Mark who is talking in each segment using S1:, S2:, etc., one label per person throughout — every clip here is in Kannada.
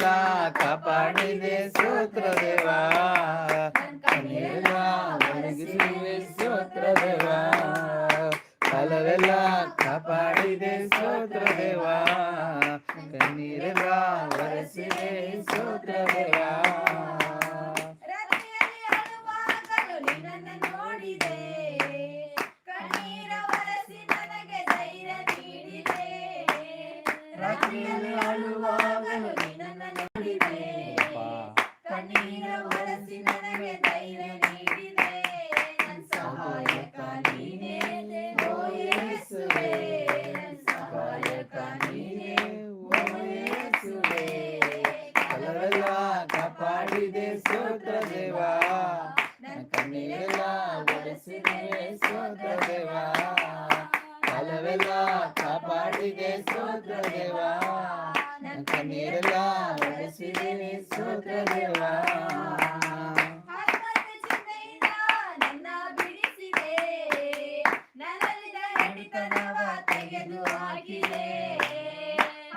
S1: ಕಾಲವೆಲ್ಲ ಕಾಪಾಡಿದೆ ಸ್ತೋತ್ರ ದೇವಾ ಕಣ್ಣೀರೆಲ್ಲ ಒಣಗಿಸಿದೆ ಸ್ತೋತ್ರ ದೇವಾ ಕಾಲವೆಲ್ಲ ಕಾಪಾಡಿದೆ ಸೂತ್ರ ದೇವ ಕಣ್ಣೀರೆಲ್ಲ ಒರೆಸಿದೆ ಸ್ತೋತ್ರ ದೇವಾ
S2: ರಾತ್ರಿಯಲ್ಲಿ ಅಳುವಾಗಲು ಕಣ್ಣೀರ ಒರೆಸಿ ನನಗೆ ಧೈರ್ಯ ನೀಡಿದೆ ನನ್ನ ಸಹಾಯಕ ನೀನೇ ಓ ಯೇಸುವೇ ನನ್ನ ಸಹಾಯಕ ನೀನೇ ಓ ಯೇಸುವೇ
S1: ಕಾಲವೆಲ್ಲ ಕಾಪಾಡಿದೆ ಸ್ತೋತ್ರ ದೇವಾ ನನ್ನ ಕಣ್ಣೀರೆಲ್ಲ ಒರೆಸಿದೆ ಸ್ತೋತ್ರ ದೇವಾ ಕಾಲವೆಲ್ಲ ಕಾಪಾಡಿದೆ ಸ್ತೋತ್ರ ದೇವಾ ನನ್ನ ಕಣ್ಣೀರೆಲ್ಲ ಒರೆಸಿದೆ ಸ್ತೋತ್ರ ದೇವಾ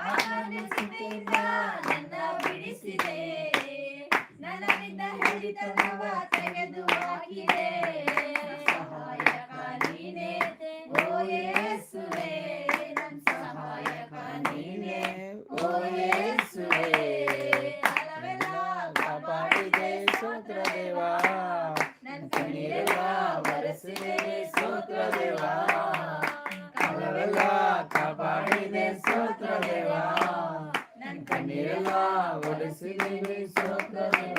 S2: ಆತ್ಮದ ಚಿಂತೆಯಿಂದ ನನ್ನ ಬಿಡಿಸಿದೆ.
S1: ಸ್ತೋತ್ರ ದೇವಾ
S2: ನನ್ನ ಕಣ್ಣೀರೆಲ್ಲ ಒರೆಸಿದೆ ಸ್ತೋತ್ರ ದೇವಾ
S1: ಕಾಲವೆಲ್ಲ ಕಾಪಾಡಿದೆ ಸ್ತೋತ್ರ ದೇವಾ
S2: ನನ್ನ
S1: ಕಣ್ಣೀರೆಲ್ಲ ಒರೆಸಿದೆ ಸ್ತೋತ್ರ ದೇವಾ